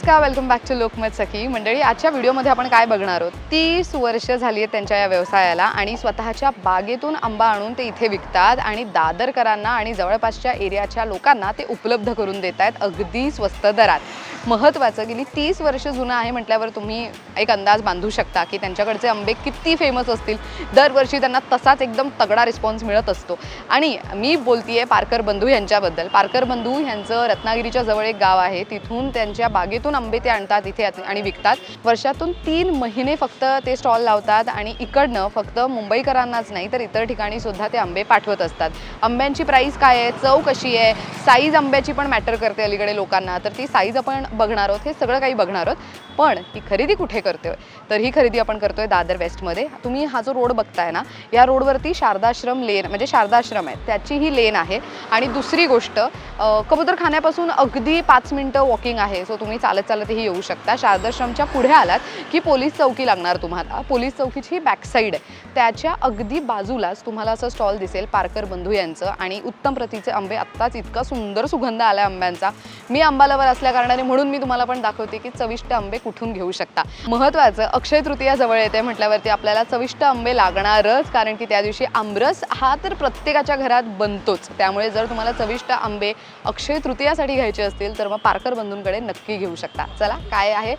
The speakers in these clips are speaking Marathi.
नमस्कार welcome back to Lokmat Sakhi मंडळी आजच्या व्हिडिओमध्ये आपण काय बघणार आहोत? तीस वर्ष झाली आहेत त्यांच्या या व्यवसायाला आणि स्वतःच्या बागेतून आंबा आणून ते इथे विकतात आणि दादरकरांना आणि जवळपासच्या एरियाच्या लोकांना ते उपलब्ध करून देत आहेत अगदी स्वस्त दरात. महत्त्वाचं गेली तीस वर्ष जुनं आहे म्हटल्यावर तुम्ही एक अंदाज बांधू शकता की त्यांच्याकडचे आंबे किती फेमस असतील. दरवर्षी त्यांना तसाच एकदम तगडा रिस्पॉन्स मिळत असतो. आणि मी बोलतीये पारकर बंधू यांच्याबद्दल. पारकर बंधू यांचं रत्नागिरीच्या जवळ एक गाव आहे. तिथून त्यांच्या बागेतून आंबे ते आणतात इथे आणि विकतात. वर्षातून तीन महिने फक्त ते स्टॉल लावतात आणि इकडनं फक्त मुंबईकरांनाच नाही तर इतर ठिकाणी सुद्धा ते आंबे पाठवत असतात. आंब्यांची प्राईस काय आहे? चव कशी आहे? साईज आंब्याची पण मॅटर करते अलीकडे लोकांना. तर ती साईज आपण बघणार आहोत हे सगळं काही बघणार आहोत पण ही खरेदी कुठे करतोय तर ही खरेदी आपण करतोय दादर वेस्टमध्ये. तुम्ही हा जो रोड बघताय ना या रोडवरती शारदाश्रम लेन म्हणजे शारदाश्रम आहे त्याची ही लेन आहे. आणि दुसरी गोष्ट अ, कबूतरखान्यापासून अगदी पाच मिनटं वॉकिंग आहे सो तुम्ही चालत चालतही येऊ शकता. शारदाश्रमच्या पुढे आलात की पोलीस चौकी लागणार तुम्हाला. पोलीस चौकीची ही बॅकसाईड आहे. त्याच्या अगदी बाजूलाच तुम्हाला असं स्टॉल दिसेल पारकर बंधू यांचं आणि उत्तम प्रतीचे आंबे. आत्ताच इतका सुंदर सुगंध आला आंब्यांचा. मी आंबालावर असल्या कारणाने म्हणून म्हणून मी तुम्हाला पण दाखवते की चविष्ट आंबे कुठून घेऊ शकता. महत्त्वाचं अक्षय तृतीया जवळ येते म्हटल्यावरती आपल्याला चविष्ट आंबे लागणारच कारण की त्या दिवशी आमरस हा तर प्रत्येकाच्या घरात बनतोच. त्यामुळे जर तुम्हाला चविष्ट आंबे अक्षय तृतीयासाठी घ्यायचे असतील तर मग पारकर बंधूंकडे नक्की घेऊ शकता. चला काय आहे?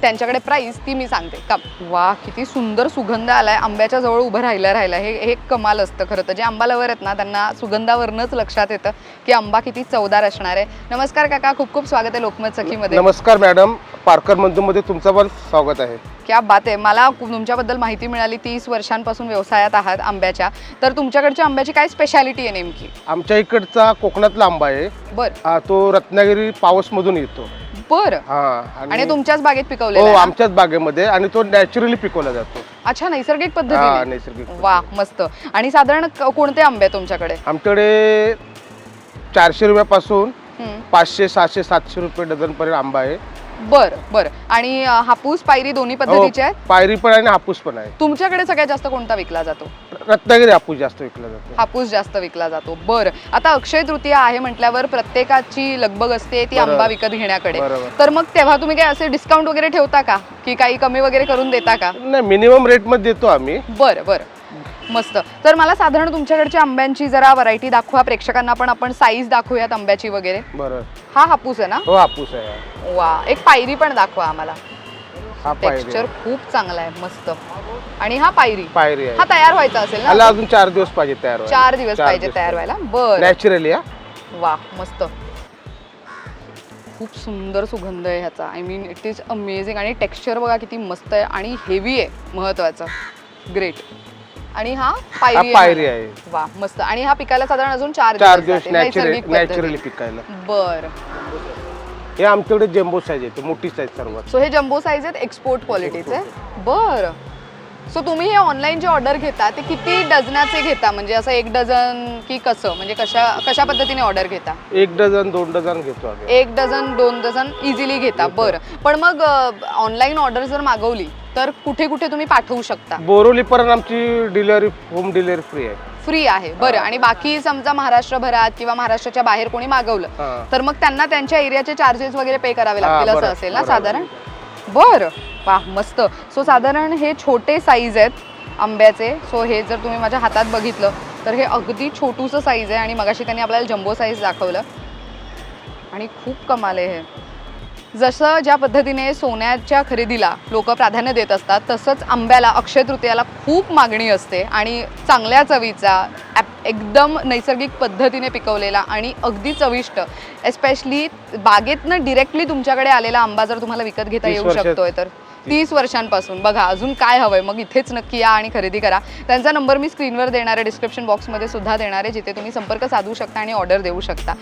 त्यांच्याकडे प्राईस ती मी सांगते. कम. वा किती सुंदर सुगंध आलाय. आंब्याच्या जवळ उभं राहिलं राहिलं. हे हे एक कमाल असतं खरं तर. जे आंबा लवर आहेत ना त्यांना सुगंधावरनंच लक्षात येतं की आंबा किती चवदार असणार आहे. नमस्कार काका खूप खूप स्वागत आहे लोकमत सखीमध्ये. नमस्कार मॅडम. पारकर मंजूमध्ये तुमचं पण स्वागत आहे. क्या बात आहे. मला तुमच्याबद्दल माहिती मिळाली तीस वर्षांपासून व्यवसायात आहात आंब्याच्या. तर तुमच्याकडच्या आंब्याची काय स्पेशालिटी आहे नेमकी? आमच्या इकडचा कोकणातला आंबा आहे. बर. हा, तो रत्नागिरी पावसमधून येतो. बर. हा आणि तुमच्याच बागेत हो? आमच्याच बागेमध्ये आणि तो नॅचरली पिकवला जातो. अच्छा नैसर्गिक हा पद्धतीने? नैसर्गिक वा मस्त. आणि साधारण क- कोणते आंबे आहेत तुमच्याकडे? आमच्याकडे चारशे रुपयापासून. पाचशे सहाशे सातशे रुपये डझन पर्यंत आंबा आहे. बर बर. आणि अ, हापूस पायरी दोन्ही हो, पद्धतीचे आहेत? पायरी पण आहे आणि हापूस पण आहे. तुमच्याकडे सगळ्यात जास्त कोणता विकला जातो? रत्नागिरी हापूस जास्त विकला जातो. हापूस जास्त विकला जातो. बर. आता अक्षय तृतीया आहे म्हटल्यावर प्रत्येकाची लगबग असते ती बरोबर. आंबा विकत घेण्याकडे. बरोबर. तर मग तेव्हा तुम्ही काय असे डिस्काउंट वगैरे ठेवता का? की काही कमी वगैरे करून देता का? नाही मिनिमम रेटमध्ये देतो आम्ही. बरं बरं. मस्त. तर मला साधारण तुमच्याकडच्या आंब्यांची जरा व्हरायटी दाखवा. प्रेक्षकांना पण आपण साईज दाखवूयात आंब्याची वगैरे. बरं. हा हापूस आहे ना? हो हापूस आहे. वा. एक पायरी पण दाखवा आम्हाला. हा पायरी टेक्स्चर आहे. खूप चांगला आहे. मस्त. आणि हा पायरी. पायरी हा आहे तयार व्हायचा असेल ना? अजून चार दिवस पाहिजे तयार व्हायला. चार दिवस पाहिजे तयार व्हायला. बर. नॅचरली हा. वा मस्त. खूप सुंदर सुगंध आहे ह्याचा. I mean it is amazing आणि टेक्स्चर बघा किती मस्त आहे आणि हेवी आहे. महत्वाचं. ग्रेट आणि हा हा पायरी पायरी आहे. वा मस्त. आणि हा पिकायला साधारण अजून चार चार दिवस दिवस जाते, नॅचरली नैसर्गिक पद्धतीने. नॅचरली पिकायला. बर. हे आमच्याकडे जम्बो साईज येते मोठी साईज सर्वात. सो हे जम्बो साईज आहेत एक्सपोर्ट क्वालिटीचे बर. सो तुम्ही हे ऑनलाईन जे ऑर्डर घेता ते किती डझनाचे घेता? म्हणजे असं एक डझन की कसं? म्हणजे कशा कशा पद्धतीने ऑर्डर घेता? एक डझन दोन डझन घेतो आम्ही. एक डझन दोन डझन इझिली घेता. बरं. पण मग ऑनलाईन ऑर्डर जर मागवली तर कुठे कुठे तुम्ही पाठवू शकता? बोरोली पर्यंत आमची डिलिव्हरी होम डिलिव्हरी फ्री आहे. फ्री आहे. बरं. आणि बाकी समजा महाराष्ट्रभरात किंवा महाराष्ट्राच्या बाहेर कोणी मागवलं. तर मग त्यांना त्यांच्या एरियाचे चार्जेस वगैरे पे करावे लागतील असं असेल ना. साधारण? बरं वा मस्त. सो साधारण हे छोटे साईज आहेत आंब्याचे. सो हे जर तुम्ही माझ्या हातात बघितलं तर हे अगदी छोटूचं साईज आहे आणि मगाशी त्यांनी आपल्याला जम्बो साईज दाखवलं. आणि खूप कमाल आहे हे. जसं ज्या पद्धतीने सोन्याच्या खरेदीला लोक प्राधान्य देत असतात तसंच आंब्याला अक्षय तृतीयाला खूप मागणी असते आणि चांगल्या चवीचा एकदम नैसर्गिक पद्धतीने पिकवलेला आणि अगदी चविष्ट एस्पेशली बागेतनं डिरेक्टली तुमच्याकडे आलेला आंबा जर तुम्हाला विकत घेता येऊ शकतोय तर. तीस वर्षांपासून. बघा अजून काय हवंय? मग इथेच नक्की या आणि खरेदी करा. त्यांचा नंबर मी स्क्रीनवर देणार आहे डिस्क्रिप्शन बॉक्समध्ये सुद्धा देणार आहे जिथे तुम्ही संपर्क साधू शकता आणि ऑर्डर देऊ शकता.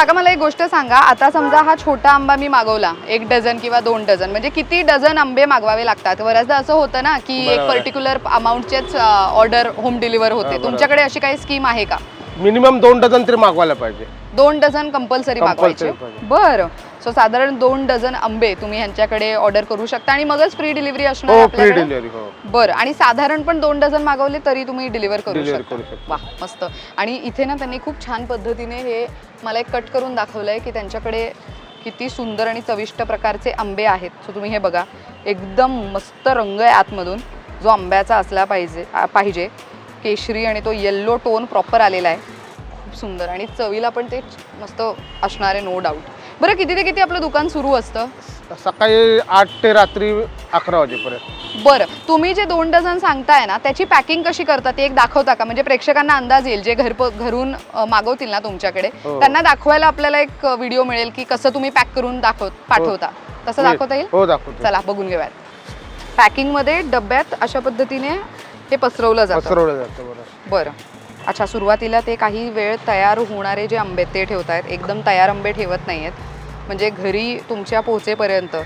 काका मला एक गोष्ट सांगा. आता समजा हा छोटा आंबा मी मागवला एक डझन किंवा दोन डझन म्हणजे किती डझन आंबे मागवावे लागतात? बऱ्याचदा असं होतं ना की एक बरोबर. पर्टिक्युलर अमाऊंटचेच ऑर्डर होम डिलिव्हर होते. बरोबर. तुमच्याकडे अशी काही स्कीम आहे का? मिनिमम दोन डझन तरी मागवायला पाहिजे. दोन डझन कंपल्सरी Compulsory मागवायचे. पाहिजे. बरं. सो साधारण दोन डझन आंबे तुम्ही ह्यांच्याकडे ऑर्डर करू शकता आणि मगच फ्री डिलिव्हरी असणार हो फ्री आपल्याकडे? डिलिव्हरी हो. बरं आणि साधारण पण दोन डझन मागवले तरी तुम्ही डिलिव्हर करू Deliver शकता. करू शकतो. वा मस्त. आणि इथे ना त्यांनी खूप छान पद्धतीने हे मला एक कट करून दाखवलंय की त्यांच्याकडे किती सुंदर आणि चविष्ट प्रकारचे आंबे आहेत. सो तुम्ही हे बघा. एकदम मस्त रंग आहे आतमधून. जो आंब्याचा असला पाहिजे आ- पाहिजे. केशरी आणि तो येल्लो टोन प्रॉपर आलेला आहे. खूप सुंदर. आणि चवीला पण ते मस्त असणार आहे नो डाऊट बरं किती ते किती आपलं दुकान सुरू असतं? सकाळी आठ ते रात्री अकरा वाजेपर्यंत. बरं तुम्ही जे दोन डझन सांगताय ना त्याची पॅकिंग कशी करता ते एक दाखवता का? म्हणजे प्रेक्षकांना अंदाज येईल जे घर घरून अ, मागवतील ना तुमच्याकडे हो. त्यांना दाखवायला आपल्याला एक व्हिडिओ मिळेल की कसं तुम्ही पॅक करून दाखव पाठवता. तसं दाखवता येईल? हो दाखवतो. चला बघून घेऊयात पॅकिंगमध्ये डब्यात अशा पद्धतीने हे पसरवलं जातं. पसरवलं जातं बरं. बरं. अच्छा सुरुवातीला ते काही वेळ तयार होणारे जे आंबे ते ठेवत आहेत एकदम तयार आंबे ठेवत नाही आहेत म्हणजे घरी तुमच्या पोहोचेपर्यंत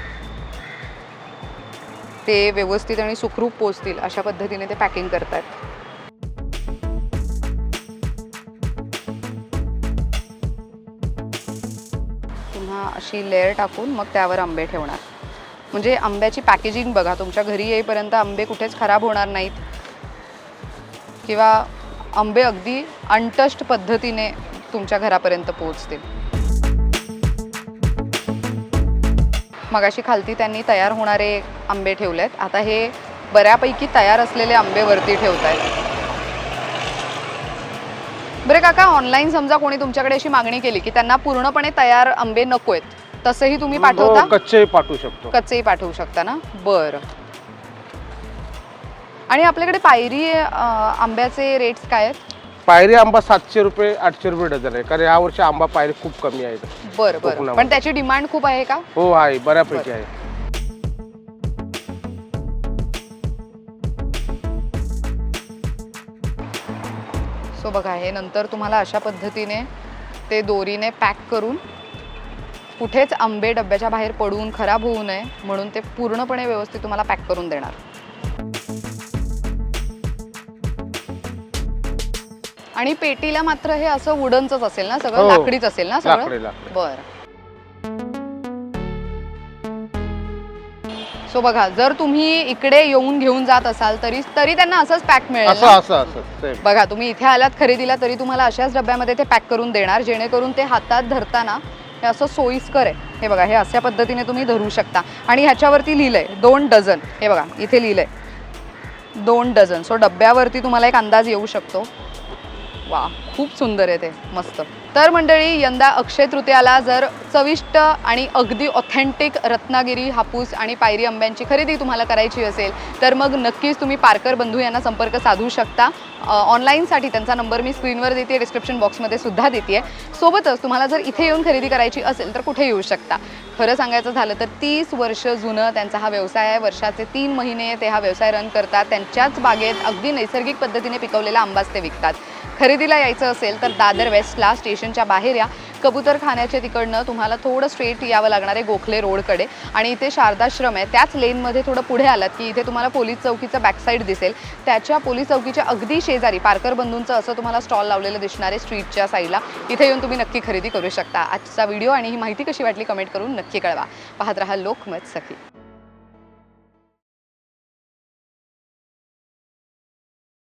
ते व्यवस्थित आणि सुखरूप पोचतील अशा पद्धतीने ते पॅकिंग करतायत. पुन्हा अशी लेअर टाकून मग त्यावर आंबे ठेवणार. म्हणजे आंब्याची पॅकेजिंग बघा तुमच्या घरी येईपर्यंत आंबे कुठेच खराब होणार नाहीत. किंवा आंबे अगदी अनटस्ट पद्धतीने तुमच्या घरापर्यंत पोहोचतील. मगाशी खालती त्यांनी तयार होणारे आंबे ठेवलेत. आता हे बऱ्यापैकी तयार असलेले आंबे वरती ठेवत आहेत बरं काका ऑनलाईन समजा कोणी तुमच्याकडे अशी मागणी केली की त्यांना पूर्णपणे तयार आंबे नको आहेत तसंही तुम्ही पाठवता? हो कच्चे पाठवू शकतो. कच्चेही पाठवू शकता ना? बरं. आणि आपल्याकडे पायरी अं, आंब्याचे रेट्स काय आहेत? पायरी आंबा सातशे रुपये आठशे रुपये डझन आहे. कारण या वर्षी आंबा पायरी खूप कमी आहे बरं बरं. कोकणामध्ये. पण त्याची डिमांड खूप आहे का? हो आहे. बऱ्यापैकी आहे. सो बघा हे नंतर तुम्हाला अशा पद्धतीने ते दोरीने पॅक करून कुठेच आंबे डब्याच्या बाहेर पडून खराब होऊ नये म्हणून ते पूर्णपणे व्यवस्थित तुम्हाला पॅक करून देणार. आणि पेटीला मात्र हे असं वुडनच असेल ना सगळं? हो. लाकडीच असेल ना सगळं? लाकडी बर. सो बघा जर तुम्ही इकडे येऊन घेऊन जात असाल तरी तरी त्यांना असंच पॅक मिळेल असं ना? असं असं सेम बघा तुम्ही इथे आलात खरेदीला तरी तुम्हाला अशाच डब्यामध्ये ते पॅक करून देणार जेणेकरून ते हातात धरताना हे असं सोयीस्कर आहे. हे बघा हे अशा पद्धतीने तुम्ही धरू शकता. आणि ह्याच्यावरती लिहिलंय दोन डझन. हे बघा इथे लिहिलंय. दोन डझन. सो डब्यावरती तुम्हाला एक अंदाज येऊ शकतो. वा खूप सुंदर आहे ते मस्त. तर मंडळी यंदा अक्षय तृतीयाला जर चविष्ट आणि अगदी ऑथेंटिक रत्नागिरी हापूस आणि पायरी आंब्यांची खरेदी तुम्हाला करायची असेल तर मग नक्कीच तुम्ही पारकर बंधू यांना संपर्क साधू शकता. ऑनलाईनसाठी त्यांचा नंबर मी स्क्रीनवर देते डिस्क्रिप्शन बॉक्समध्ये सुद्धा देते सोबतच तुम्हाला जर इथे येऊन खरेदी करायची असेल तर कुठे येऊ शकता? खरं सांगायचं झालं तर तीस वर्ष जुनं त्यांचा हा व्यवसाय आहे. वर्षाचे तीन महिने ते हा व्यवसाय रन करतात. त्यांच्याच बागेत अगदी नैसर्गिक पद्धतीने पिकवलेला आंबाच ते विकतात. खरेदीला यायचं असेल तर दादर वेस्टला स्टेशनच्या बाहेर या कबूतर खाण्याच्या तिकडनं तुम्हाला थोडं स्ट्रेट यावं लागणार आहे गोखले रोडकडे. आणि इथे शारदाश्रम आहे. त्याच लेनमध्ये थोडं पुढे आलात की इथे तुम्हाला पोलीस चौकीचं बॅकसाईड दिसेल. त्याच्या पोलीस चौकीच्या अगदी शेजारी पारकर बंधूंचं असं तुम्हाला स्टॉल लावलेलं दिसणार आहे स्ट्रीटच्या साईडला इथे येऊन तुम्ही नक्की खरेदी करू शकता. आजचा व्हिडिओ आणि ही माहिती कशी वाटली कमेंट करून नक्की कळवा. पाहत राहा लोकमत सखी.